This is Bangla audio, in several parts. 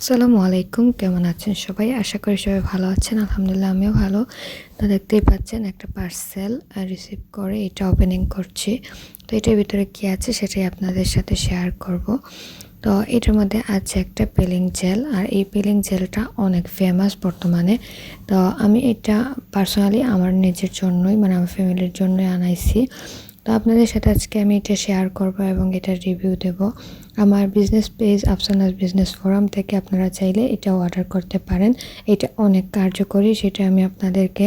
আসসালামু আলাইকুম, কেমন আছেন সবাই? আশা করি সবাই ভালো আছেন। আলহামদুলিল্লাহ, আমিও ভালো। তো দেখতেই পাচ্ছেন একটা পার্সেল রিসিভ করে, এটা ওপেনিং করছি। তো এটার ভিতরে কি আছে সেটাই আপনাদের সাথে শেয়ার করব। তো এটার মধ্যে আছে একটা পেলিং জেল আর এই পেলিং জেলটা অনেক ফেমাস বর্তমানে। তো আমি এটা পার্সোনালি আমার নিজের জন্যই মানে আমার ফ্যামিলির জন্যই আনাইছি। তো আপনাদের সাথে আজকে আমি এটা শেয়ার করব এবং এটা রিভিউ দেব। আমার business page Afsana's business forum থেকে আপনারা চাইলে এটা অর্ডার করতে পারেন। এটা অনেক কার্যকরী, সেটা আমি আপনাদেরকে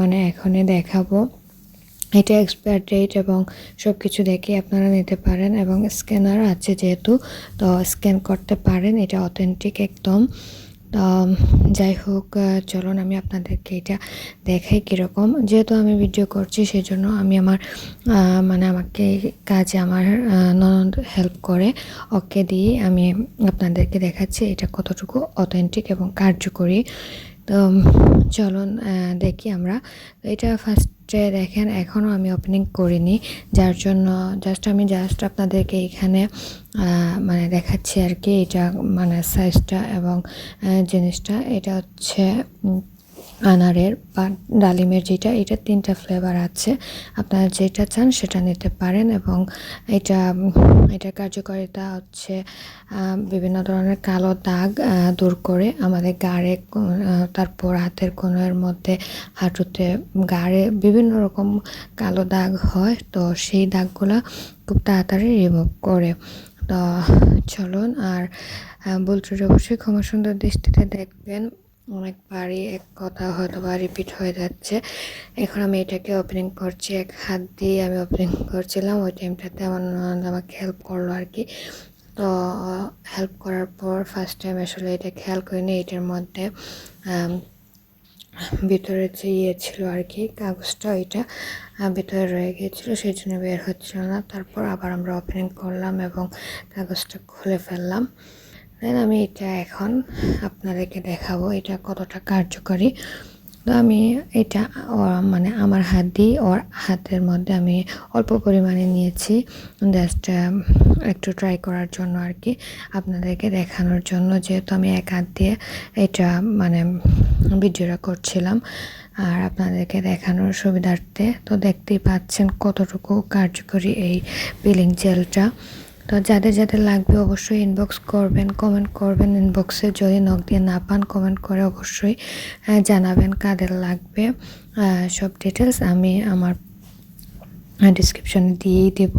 মানে এখনই দেখাবো। এটা এক্সপায়ার ডেট এবং সব কিছু দেখে আপনারা নিতে পারেন এবং স্ক্যানার আছে যেহেতু, তো স্ক্যান করতে পারেন। এটা অথেন্টিক একদম। যাই হোক চলুন আমি আপনাদেরকে এটা দেখাই কীরকম। যেহেতু আমি ভিডিও করছি, সেজন্য আমি আমার মানে আমাকে কাজে আমার ননদ হেল্প করে। ওকে দিয়ে আমি আপনাদেরকে দেখাচ্ছি এটা কতটুকু অথেন্টিক এবং কার্যকরী। তো চলুন দেখি আমরা। এটা ফার্স্টে দেখেন, এখনও আমি ওপেনিং করিনি। যার জন্য জাস্ট আমি জাস্ট আপনাদেরকে এখানে মানে দেখাচ্ছি আর কি। এটা মানে সাইজটা এবং জিনিসটা। এটা হচ্ছে আনারের বা ডালিমের যেটা, এটা তিনটা ফ্লেভার আছে। আপনারা যেটা চান সেটা নিতে পারেন এবং এটা এটা কার্যকারিতা হচ্ছে বিভিন্ন ধরনের কালো দাগ দূর করে আমাদের গাড়ে তারপর হাতের কোণের মধ্যে হাঁটুতে গাড়ে বিভিন্ন রকম কালো দাগ হয়, তো সেই দাগগুলো খুব তাড়াতাড়ি রিমুভ করে। তো চলুন আর বলতে অবশ্যই ক্ষমা সুন্দর দৃষ্টিতে দেখবেন অনেকবারই এক কথা হয়তো বা রিপিট হয়ে যাচ্ছে। এখন আমি এটাকে ওপেনিং করছি, এক হাত দিয়ে আমি ওপেনিং করছিলাম, ওই টাইমটাতে আমার ননদ আমাকে হেল্প করল আর কি তো হেল্প করার পর ফার্স্ট টাইম আসলে এটা খেয়াল করিনি, এটার মধ্যে ভিতরে যে ইয়ে ছিল আর কি কাগজটা ওইটা ভিতরে রয়ে গিয়েছিল, সেই জন্য বের হচ্ছিল না। তারপর আবার আমরা ওপেনিং করলাম এবং কাগজটা খুলে ফেললাম। দেন আমি এটা এখন আপনাদেরকে দেখাবো এটা কতটা কার্যকরী। তো আমি এটা মানে আমার হাত দিয়ে ওর হাতের মধ্যে আমি অল্প পরিমাণে নিয়েছি। জাস্ট একটু ট্রাই করার জন্য আর কি, আপনাদেরকে দেখানোর জন্য। যেহেতু আমি এক হাত দিয়ে এটা মানে ভিডিওটা করছিলাম আর আপনাদেরকে দেখানোর সুবিধার্থে, তো দেখতেই পাচ্ছেন কতটুকু কার্যকরী এই পিলিং জেলটা তো যাদের যাদের লাগবে অবশ্যই ইনবক্স করবেন কমেন্ট করবেন ইনবক্সে যদি নখ দিয়ে না পান কমেন্ট করে অবশ্যই জানাবেন কাদের লাগবে। সব ডিটেলস আমি আমার ডিসক্রিপশনে দিয়েই দেব।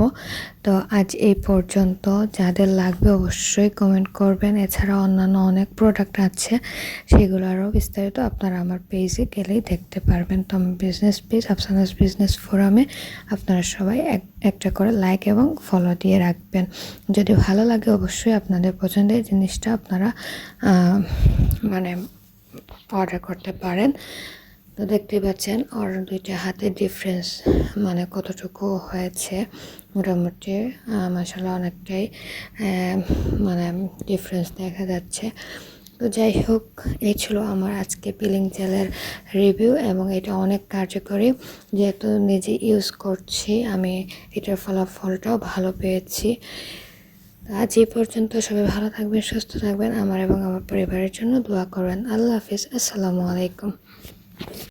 তো আজ এই পর্যন্ত যাদের লাগবে অবশ্যই কমেন্ট করবেন। এছাড়া অন্যান্য অনেক প্রোডাক্ট আছে, সেগুলো আরও বিস্তারিত আপনারা আমার পেজে গেলেই দেখতে পারবেন। তো আমার বিজনেস পেজ আফসানাস বিজনেস ফোরামে আপনারা সবাই এক, একটা করে লাইক এবং ফলো দিয়ে রাখবেন। যদি ভালো লাগে অবশ্যই আপনাদের পছন্দের জিনিসটা আপনারা মানে অর্ডার করতে পারেন। তো দেখতেই পাচ্ছেন, ওর দুইটা হাতের ডিফারেন্স মানে কতটুকু হয়েছে, মোটামুটি মশালা অনেকটাই মানে ডিফারেন্স দেখা যাচ্ছে। তো যাই হোক, এই ছিল আমার আজকে পিলিং জেলের রিভিউ এবং এটা অনেক কার্যকরী। যেহেতু নিজে ইউজ করছি, আমি এটার ফলাফলটাও ভালো পেয়েছি। আজ এই পর্যন্ত সবাই ভালো থাকবেন, সুস্থ থাকবেন, আমার এবং আমার পরিবারের জন্য দোয়া করবেন। আল্লাহ হাফিজ, আসসালামু আলাইকুম।